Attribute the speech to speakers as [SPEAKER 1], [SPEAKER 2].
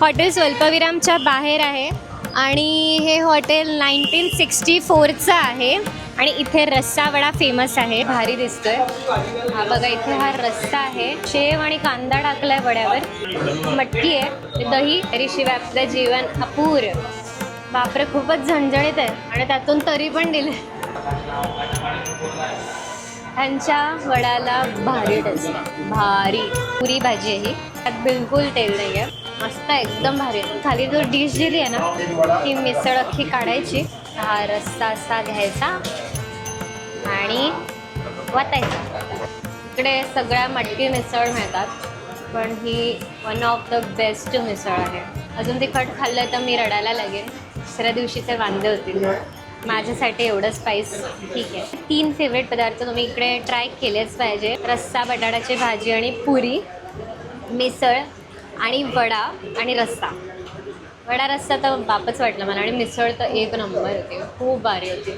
[SPEAKER 1] Hotel स्वल्पविरामच्या बाहेर आहे आणि हे हॉटेल नाईन्टीन सिक्स्टी फोरचं आहे आणि इथे रस्सा वडा फेमस आहे भारी दिसतोय. हा बघा इथे हा रस्सा आहे. शेव आणि कांदा टाकलाय वड्यावर. मटकी आहे. दही तरी आपलं जीवन अपूर बापरे खूपच झणझणीत आहे. आणि त्यातून तरी पण दिले त्यांच्या वड्याला भारी टेस्ट आहे. भारी. पुरी भाजी आहे ही. त्यात बिलकुल तेल नाही आहे मस्त एकदम भारी आहे. खाली जो डिश दिली आहे ना ती मिसळ अख्खी काढायची. हा रस्सा असा घ्यायचा आणि वाटायचा इकडे सगळ्या मटकी मिसळ मिळतात पण ही one of the best misal आहे. अजून तिखट खाल्लं तर मी रडायला लागेल दुसऱ्या दिवशीचे वांदे होतील. माझ्यासाठी एवढं स्पाईस ठीक आहे. तीन फेवरेट पदार्थ तुम्ही इकडे ट्राय केलेच पाहिजे. रस्सा बटाट्याची भाजी आणि पुरी मिसळ आणि वडा आणि रस्सा. वडा रस्सा तर बापच वाटला मला आणि मिसळ तर एक नंबर होते. खूप भारी होती.